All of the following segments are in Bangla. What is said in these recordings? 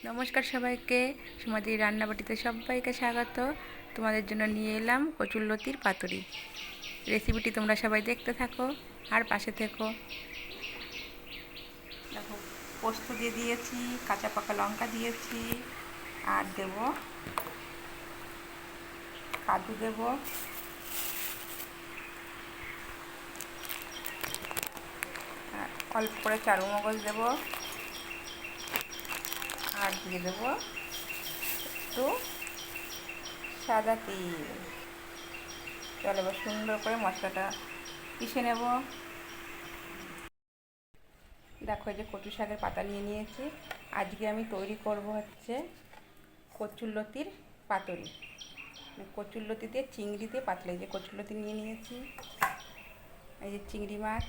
নমস্কার সবাইকে সুমাদির রান্নাবাটিতে সবাইকে স্বাগত। তোমাদের জন্য নিয়ে এলাম কচুরলতির পাতুরি। রেসিপিটি তোমরা সবাই দেখতে থাকো আর পাশে থেকো। দেখো, পোস্ত দিয়ে দিয়েছি, কাঁচা পাকা লঙ্কা দিয়েছি, আর দেব কাজু দেব। অল্প করে চারু মগজ দেবো। আর দিয়ে দেবো। একটু সাদা তেল। চলো এবার সুন্দর করে মশলাটা পিষে নেব। দেখো এই যে কচু শাকের পাতা নিয়ে নিয়েছি। আজকে আমি তৈরি করব হচ্ছে কচুরলতির পাতুরি। কচুরলতি দিয়ে চিংড়ি দিয়ে পাতলা যে কচুরলতি নিয়ে নিয়েছি। এই যে চিংড়ি মাছ।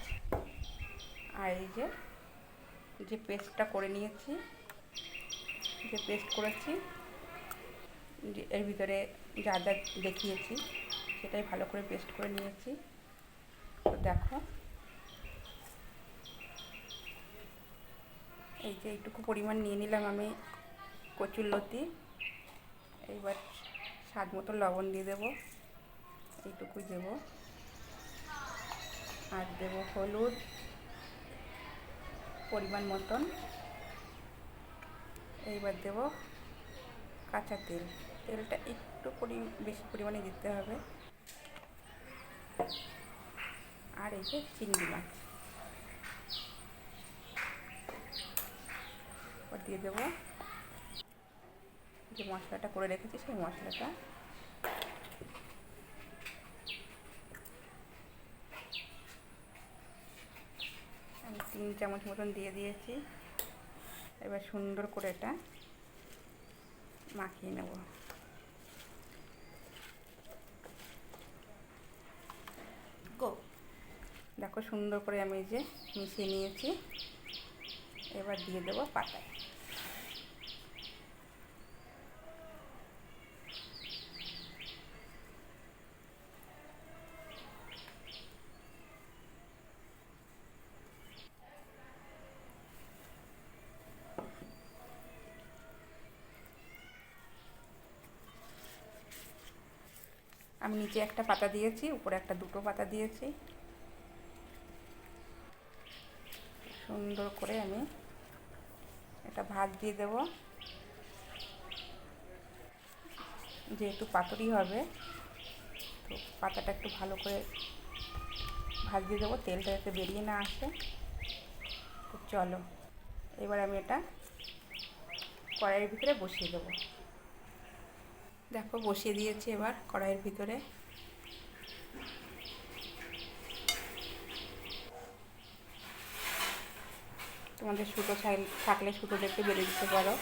আর এই যে যে পেস্টটা করে নিয়েছি। যে পেস্ট করেছি। এর ভিতরে যা যা দেখিয়েছি, সেটাই ভালো করে পেস্ট করে নিয়েছি। তো দেখো। এই যে এইটুকু পরিমাণ নিয়ে নিলাম আমি কচুর লতি। এইবার স্বাদ মতো লবণ দিয়ে দেবো। এইটুকুই দেবো। আর দেবো হলুদ। পরিমাণ মতন। এইবার দেব কাঁচা তেল। তেলটা একটু পরি, বেশি পরিমাণে দিতে হবে। আর এই যে চিংড়ি মাছ। দিয়ে দেবো যে মশলাটা করে রেখেছি, সেই মশলাটা। আমি তিন চামচ মতন দিয়ে দিয়েছি। এবার সুন্দর করে এটা মাখিয়ে নেব। গো। দেখো সুন্দর করে আমি যে মিশিয়ে নিয়েছি। এবার দিয়ে দেবো পাতায়। আমি নিচে একটা পাতা দিয়েছি, উপরে একটা দুটো পাতা দিয়েছি। সুন্দর করে আমি এটা ভাত দিয়ে দেব। যেহেতু পাতুরি হবে, তো পাতাটা একটু ভালো করে ভাত দিয়ে দেবো, তেলটা যাতে বেরিয়ে না আসে। তো চলো, এবার আমি এটা কড়াইয়ের ভিতরে বসিয়ে দেবো। দেখো, বসিয়ে দিয়েছি এবার কড়াইয়ের ভিতরে। তোমাদের সুতো থাকলে সুতো দেখতে বেরিয়ে দিতে পারো।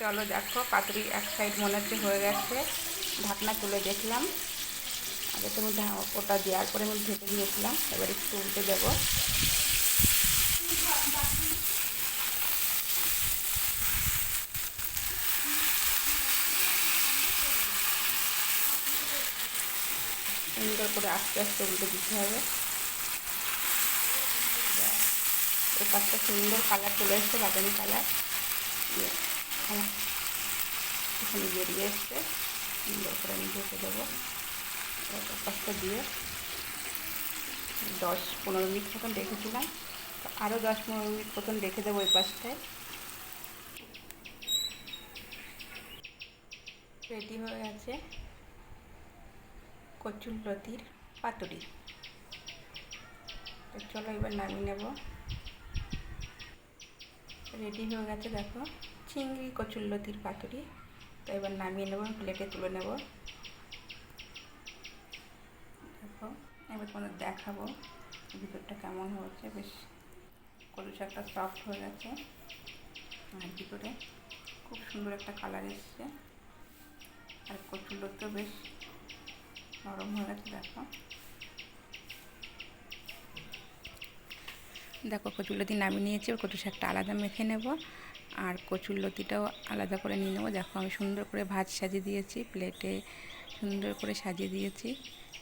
চলো দেখো, পাতুরি এক সাইড মনে হচ্ছে হয়ে গেছে। ঢাকনা তুলে দেখলাম। আগে তুমি ওটা দেওয়ার পরে আমি ঢেকে দিয়েছিলাম। এবার একটু উল্টে দেবো। সুন্দর করে আস্তে আস্তে উল্টে দিতে হবে। এই পাশটা সুন্দর কালার চলে এসছে, বাদামি কালার। এখানে বেরিয়ে এসছে। সুন্দর করে আমি ঢেকে দেবো। পাশটা দিয়ে দশ পনেরো মিনিট মতন রেখেছিলাম। আরও দশ পনেরো মিনিট মতন রেখে দেবো ওই পাশটায় রেডি হয়ে গেছে কচুর লতির পাতুরি। তো চলো এবার নামিয়ে নেব। রেডি হয়ে গেছে, দেখো। চিংড়ি কচুর লতির পাতুরি। তো এবার নামিয়ে নেব প্লেটে তুলে নেব। দেখো, এবার তোমাদের দেখাবো ভিতরটা কেমন হয়েছে। বেশ কচু শাকটা সফট হয়ে গেছে। আর ভিতরে খুব সুন্দর একটা কালার এসছে। আর কচুর লতিও বেশ নরম হয়ে গেছে, দেখো। দেখো কচুরলতি নামিয়ে নিয়েছি ওর কচু শাকটা আলাদা মেখে নেব। আর কচুরলতিটাও আলাদা করে নিয়ে নেব। দেখো, আমি সুন্দর করে ভাত সাজিয়ে দিয়েছি, প্লেটে সুন্দর করে সাজিয়ে দিয়েছি।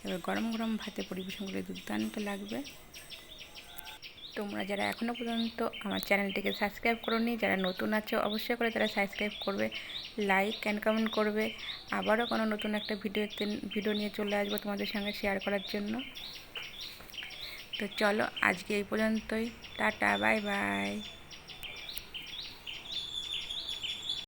এবার গরম গরম ভাতে পরিবেশন করে দুর্দান্ত লাগবে। তোমরা যারা এখনও পর্যন্ত আমার চ্যানেলটিকে সাবস্ক্রাইব করোনি, যারা নতুন আছো অবশ্যই করে তারা সাবস্ক্রাইব করবে লাইক অ্যান্ড কমেন্ট করবে। আবারও কোনো নতুন একটা ভিডিও ভিডিও নিয়ে চলে আসব তোমাদের সঙ্গে শেয়ার করার জন্য। তো চলো আজকে এই পর্যন্তই। Tata bye bye